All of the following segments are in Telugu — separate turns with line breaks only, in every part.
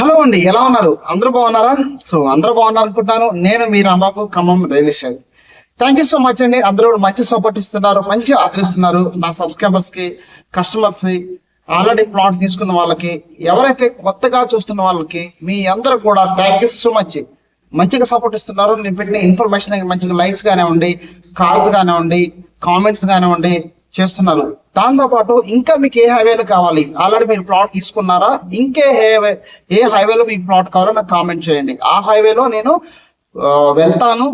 హలో అండి ఎలా ఉన్నారు? అందరూ బాగున్నారా? సో అందరూ బాగున్నారు అనుకుంటున్నాను నేను మీ Rambabu Khammam railway station. Thank you so much అండి. అందరూ కూడా మంచి సపోర్ట్ ఇస్తున్నారు మంచి ఆదరిస్తున్నారు. నా సబ్స్క్రైబర్స్కి కస్టమర్స్కి ఆల్రెడీ ప్లాట్ తీసుకున్న వాళ్ళకి ఎవరైతే కొత్తగా చూస్తున్న వాళ్ళకి మీ అందరూ కూడా థ్యాంక్ యూ సో మచ్ మంచిగా సపోర్ట్ ఇస్తున్నారు. నేను పెట్టిన ఇన్ఫర్మేషన్ మంచిగా లైక్స్ కానివ్వండి కాల్స్ కానివ్వండి కామెంట్స్ కానివ్వండి చేస్తున్నారు. దాంతో పాటు ఇంకా మీకు ఏ హైవేలో కావాలి? ఆల్రెడీ మీరు ప్లాట్ తీసుకున్నారా? ఇంకే హైవే ఏ హైవేలో మీకు ప్లాట్ కావాలో నాకు కామెంట్ చేయండి. ఆ హైవేలో నేను వెళ్తాను.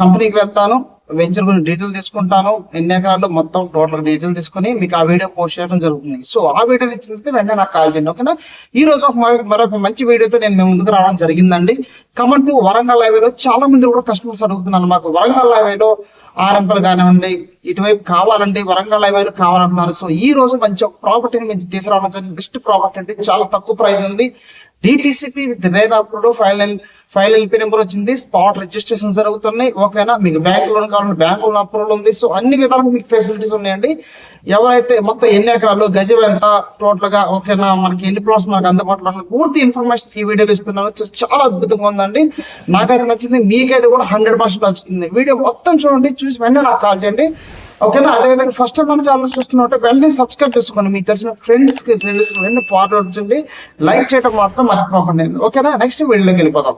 కంపెనీకి వెళ్తాను. వెంచర్ గురించి డీటెయిల్ తీసుకుంటాను. ఎన్ని ఎకరాలు మొత్తం టోటల్ డీటెయిల్ తీసుకుని మీకు ఆ వీడియో పోస్ట్ చేయడం జరుగుతుంది. సో ఆ వీడియో ఇచ్చిన వెంటనే నాకు కాల్ చేయండి ఓకేనా? ఈ రోజు ఒక మరొక- మరొక మంచి వీడియోతో నేను మేము ముందుకు రావడం జరిగిందండి. కమెంట్ వరంగల్ హైవేలో చాలా మంది కూడా కస్టమర్స్ అడుగుతున్నారు మాకు. వరంగల్ హైవేలో ఆర్ఎంపల్ కానివ్వండి ఇటువైపు కావాలండి వరంగల్ హైవేలు కావాలంటున్నారు. సో ఈ రోజు మంచి ఒక ప్రాపర్టీని మంచి తీసుకురావడం జరిగింది. బెస్ట్ ప్రాపర్టీ అంటే చాలా తక్కువ ప్రైస్ ఉంది. DTCP with rate approve file file LP number వచ్చింది స్పాట్ రిజిస్ట్రేషన్ జరుగుతున్నాయి. ఓకేనా? మీకు బ్యాంక్ లోన్ కావాలంటే బ్యాంక్ లోన్ అప్రూవల్ ఉంది. సో అన్ని విధాలుగా మీకు ఫెసిలిటీస్ ఉన్నాయండి. ఎవరైతే మొత్తం ఎన్ని ఎకరాలు గజం ఎంత టోటల్గా ఓకేనా మనకి ఎన్ని ప్లాట్స్ మనకు అందుబాటులో ఉన్నాయి పూర్తి ఇన్ఫర్మేషన్ ఈ వీడియోలో ఇస్తున్నాను. చాలా అద్భుతంగా ఉందండి. నాకైతే నచ్చింది మీకైతే కూడా హండ్రెడ్ పర్సెంట్ నచ్చుతుంది. వీడియో మొత్తం చూడండి చూసి వెంటనే నాకు కాల్ చేయండి. ఓకేనా? అదేవిధంగా ఫస్ట్ టైం మన ఛానల్ చూస్తున్నట్టు వెంటనే సబ్స్క్రైబ్ చేసుకోండి. మీకు తెలిసిన ఫ్రెండ్స్కి రిలేషన్ వెంటనే ఫార్వర్డ్ చేయండి. లైక్ చేయడం మాత్రం మర్చిపోకండి. ఓకేనా? నెక్స్ట్ వీడియోలోకి వెళ్ళిపోదాం.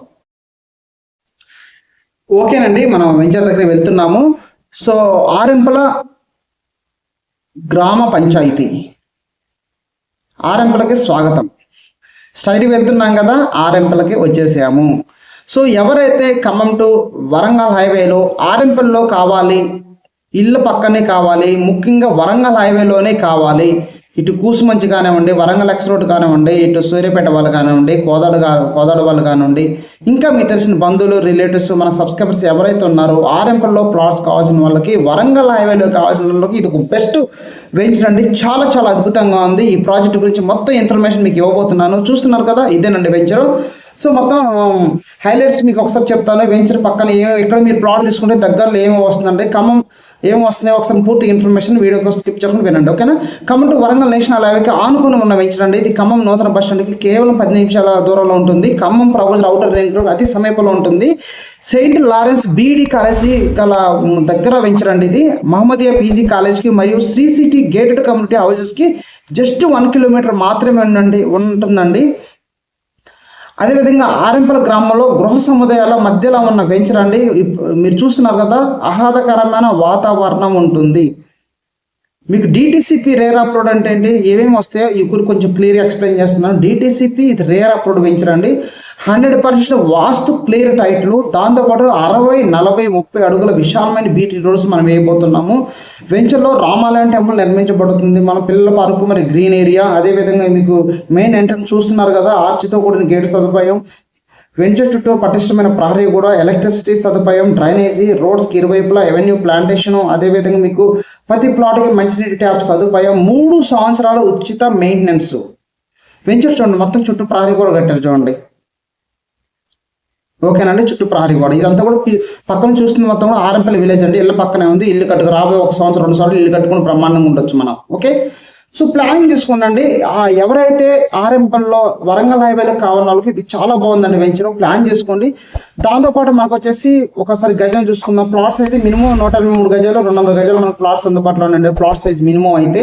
ఓకేనండి మనం వెంచర్ దగ్గర వెళ్తున్నాము. సో ఆరెంపల గ్రామ పంచాయతీ. ఆరెంపలకి స్వాగతం. స్టడీ వెళ్తున్నాం కదా ఆరెంపలకి వచ్చేసాము. సో ఎవరైతే ఖమ్మం టు వరంగల్ హైవేలో ఆరెంపల్లో కావాలి ఇల్లు పక్కనే కావాలి ముఖ్యంగా వరంగల్ హైవేలోనే కావాలి ఇటు కూసుమంచి కానివ్వండి వరంగల్ ఎక్స్ రోడ్ కానివ్వండి ఇటు సూర్యపేట వాళ్ళు కానివ్వండి కోదాడు కా- కోదాడ వాళ్ళు కానివ్వండి ఇంకా మీకు తెలిసిన బంధువులు రిలేటివ్స్ మన సబ్స్క్రైబర్స్ ఎవరైతే ఉన్నారో ఆర్ఎంపల్లో ప్లాట్స్ కావాల్సిన వాళ్ళకి వరంగల్ హైవేలో కావాల్సిన వాళ్ళకి ఇది ఒక బెస్ట్ వెంచర్ అండి. చాలా చాలా అద్భుతంగా ఉంది. ఈ ప్రాజెక్ట్ గురించి మొత్తం ఇన్ఫర్మేషన్ మీకు ఇవ్వబోతున్నాను. చూస్తున్నారు కదా ఇదేనండి వెంచరు. సో మొత్తం హైలైట్స్ మీకు ఒకసారి చెప్తాను. వెంచర్ పక్కన ఏ ఎక్కడ మీరు ప్లాట్ తీసుకుంటే దగ్గరలో ఏమి వస్తుందంటే ఖమ్మం ఏం వస్తున్నాయో ఒకసారి పూర్తి ఇన్ఫర్మేషన్ వీడియో కోసం స్కిప్ చేయకుండా వినండి ఓకేనా ఖమ్మం టు వరంగల్ నేషనల్ హైవేకి ఆనుకుని ఉన్న వెంచర్ అండి ఇది ఖమ్మం నూతన బస్ స్టాండ్కి కేవలం పది నిమిషాల దూరంలో ఉంటుంది. Khammam proposal outer ring road అతి సమీపంలో ఉంటుంది. సెయింట్ లారెన్స్ బీఈడి కాలేజీ గల దగ్గర వెంచర్ ఇది. మహమ్మదియా పీజీ కాలేజ్కి మరియు శ్రీ సిటీ గేటెడ్ కమ్యూనిటీ హౌసెస్కి జస్ట్ వన్ కిలోమీటర్ మాత్రమే ఉండండి ఉంటుందండి. అదేవిధంగా ఆరెంపల గ్రామంలో గృహ సముదాయాల మధ్యలో ఉన్న వెంచర్ అండి మీరు చూస్తున్నారు కదా ఆహ్లాదకరమైన వాతావరణం ఉంటుంది. మీకు డిటీసీపీ రేర్ అప్లోడ్ అంటే ఏంటి ఏమేమి వస్తాయో ఇప్పుడు కొంచెం క్లియర్గా ఎక్స్ప్లెయిన్ చేస్తున్నాను. డిటీసీపీ ఇది రేర్ అప్లోడ్ వెంచర్ అండి hundred percent vastu clear titles దాంతోపాటు అరవై నలభై ముప్పై అడుగుల విశాలమైన బీటీ రోడ్స్ మనం వేయబోతున్నాము. వెంచర్లో రామాలయం టెంపుల్ నిర్మించబడుతుంది. మన పిల్లల పార్కు మరి గ్రీన్ ఏరియా అదేవిధంగా మీకు మెయిన్ ఎంట్రన్స్ చూస్తున్నారు కదా ఆర్చితో కూడిన గేట్ సదుపాయం వెంచర్ చుట్టూ పటిష్టమైన ప్రహరీ కూడా ఎలక్ట్రిసిటీ సదుపాయం డ్రైనేజీ రోడ్స్కి ఇరువైపులా ఎవెన్యూ ప్లాంటేషన్ అదేవిధంగా మీకు ప్రతి ప్లాట్కి మంచినీటి ట్యాప్ సదుపాయం మూడు సంవత్సరాల ఉచిత మెయింటెనెన్స్ వెంచర్ చూడండి మొత్తం చుట్టూ ప్రహరీ కూడా కట్టారు చూడండి. ఓకేనండి చుట్టూ ప్రహరీ కూడా ఇదంతా కూడా పక్కన చూస్తుంది మొత్తం కూడా ఆరంపల్లి విలేజ్ అండి. ఇళ్ళ పక్కనే ఉంది. ఇల్లు కట్టుకు రాబోయే ఒక సంవత్సరం రెండు సంవత్సరాలు ఇల్లు కట్టుకుని బ్రహ్మాండంగా ఉండొచ్చు మనం. ఓకే? సో ప్లానింగ్ చేసుకోండి ఆ ఎవరైతే ఆర్ఎంపల్లో వరంగల్ హైవేలో కావాలన్న వాళ్ళకి ఇది చాలా బాగుందండి వెంచర్. ప్లాన్ చేసుకోండి. దాంతోపాటు మనకు వచ్చేసి ఒకసారి గజం చూసుకుందాం. ప్లాట్స్ అయితే మినిమం నూట మూడు గజాలు రెండు వందల గజాలు మనకు ప్లాట్స్ అందుబాటులో ఉండండి ప్లాట్ సైజ్ మినిమం అయితే.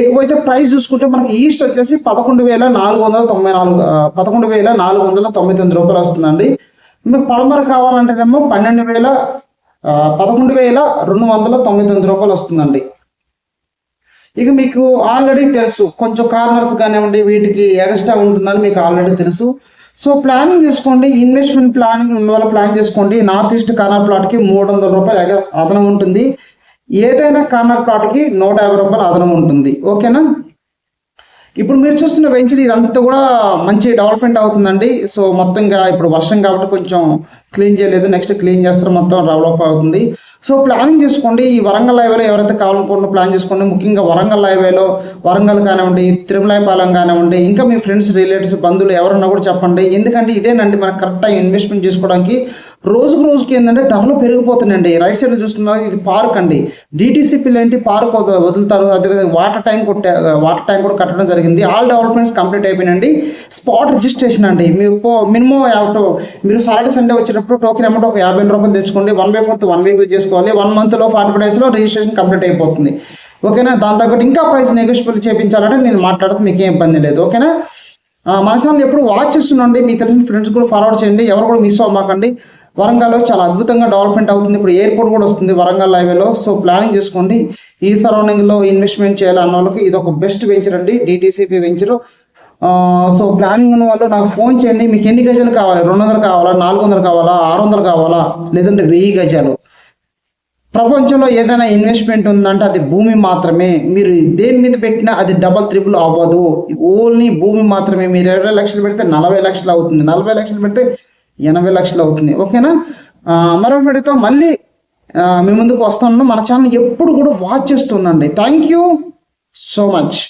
ఇకపోతే ప్రైస్ చూసుకుంటే మనకి ఈస్ట్ వచ్చేసి పదకొండు వేల నాలుగు వందల తొంభై నాలుగు పదకొండు వేల నాలుగు వందల తొంభై తొమ్మిది రూపాయలు వస్తుందండి. మీకు పడమర కావాలంటేనేమో పన్నెండు వేల పదకొండు వేల రెండు వందల తొంభై తొమ్మిది రూపాయలు వస్తుందండి. ఇక మీకు ఆల్రెడీ తెలుసు. కొంచెం కార్నర్స్ కానివ్వండి వీటికి ఎగస్ట్రా ఉంటుందని మీకు ఆల్రెడీ తెలుసు. సో ప్లానింగ్ చేసుకోండి. ఇన్వెస్ట్మెంట్ ప్లానింగ్ ఉన్న ప్లాన్ చేసుకోండి. నార్త్ ఈస్ట్ కార్నర్ ప్లాట్కి మూడు వందల రూపాయలు ఎగస్ అదనం ఉంటుంది. ఏదైనా కార్నర్ ప్లాట్కి నూట యాభై రూపాయలు అదనం ఉంటుంది. ఓకేనా? ఇప్పుడు మీరు చూస్తున్న వెంచర్ ఇదంతా కూడా మంచి డెవలప్మెంట్ అవుతుందండి. సో మొత్తంగా ఇప్పుడు వర్షం కాబట్టి కొంచెం క్లీన్ చేయలేదు. నెక్స్ట్ క్లీన్ చేస్తారు. మొత్తం డెవలప్ అవుతుంది. సో ప్లానింగ్ చేసుకోండి. ఈ వరంగల్ హైవేలో ఎవరైతే కావాలనుకుంటున్న ప్లాన్ చేసుకోండి. ముఖ్యంగా వరంగల్ హైవేలో వరంగల్ కానివ్వండి తిరుమలాయపాలెం కానివ్వండి ఇంకా మీ ఫ్రెండ్స్ రిలేటివ్స్ బంధువులు ఎవరన్నా కూడా చెప్పండి. ఎందుకంటే ఇదేనండి మనకు కరెక్ట్ టైం ఇన్వెస్ట్మెంట్ చేసుకోవడానికి. రోజుకు రోజుకి ఏంటంటే ధరలు పెరిగిపోతున్నాయండి. రైట్ సైడ్ చూస్తున్నారు ఇది పార్క్ అండి. డిటీసీపీ లాంటి పార్క్ వదులుతారు. అదేవిధంగా వాటర్ ట్యాంక్ కొట్టే వాటర్ ట్యాంక్ కూడా కట్టడం జరిగింది. ఆల్ డెవలప్మెంట్స్ కంప్లీట్ అయిపోయినండి స్పాట్ రిజిస్ట్రేషన్ అండి. మీకు మినిమం మీరు సాటర్డే సండే వచ్చేటప్పుడు టోకెన్ అమౌంట్ ఒక యాభై రూపాయలు తెచ్చుకోండి. One by fourth one week చేసుకోవాలి. వన్ మంత్లో ఫార్టీ ఫైవ్ డేస్లో రిజిస్ట్రేషన్ కంప్లీట్ అయిపోతుంది. ఓకేనా? దాని తగ్గట్టు ఇంకా ప్రైస్ నెగోషియబుల్ చేయించాలంటే నేను మాట్లాడితే మీకు ఏం ఇబ్బంది లేదు. ఓకేనా? మన ఛానల్ ఎప్పుడు వాచ్ చేస్తుండండి మీకు తెలిసిన ఫ్రెండ్స్ కూడా ఫార్వర్డ్ చేయండి. ఎవరు కూడా మిస్ అవ్వమాకండి. వరంగల్లో చాలా అద్భుతంగా డెవలప్మెంట్ అవుతుంది. ఇప్పుడు ఎయిర్పోర్ట్ కూడా వస్తుంది వరంగల్ హైవేలో సో ప్లానింగ్ చేసుకోండి. ఈ సరౌండింగ్లో ఇన్వెస్ట్మెంట్ చేయాలన్న వాళ్ళకి ఇది ఒక బెస్ట్ వెంచర్ అండి డిటీసీపీ వెంచర్ సో ప్లానింగ్ ఉన్న వాళ్ళు నాకు ఫోన్ చేయండి. మీకు ఎన్ని గజాలు కావాలి? రెండు వందలు కావాలా? నాలుగు వందలు కావాలా? ఆరు వందలు కావాలా? లేదంటే వెయ్యి గజాలు. ప్రపంచంలో ఏదైనా ఇన్వెస్ట్మెంట్ ఉందంటే అది భూమి మాత్రమే. మీరు దేని మీద పెట్టినా అది డబల్ త్రిబుల్ అవ్వదు. ఓన్లీ భూమి మాత్రమే. మీరు ఇరవై లక్షలు పెడితే నలభై లక్షలు అవుతుంది. నలభై లక్షలు పెడితే ఎనభై లక్షలు అవుతుంది. ఓకేనా? మరొక వీడియోతో మళ్ళీ మీ ముందుకు వస్తాను. మన ఛానల్ ఎప్పుడు కూడా watch చేస్తుండండి. Thank you so much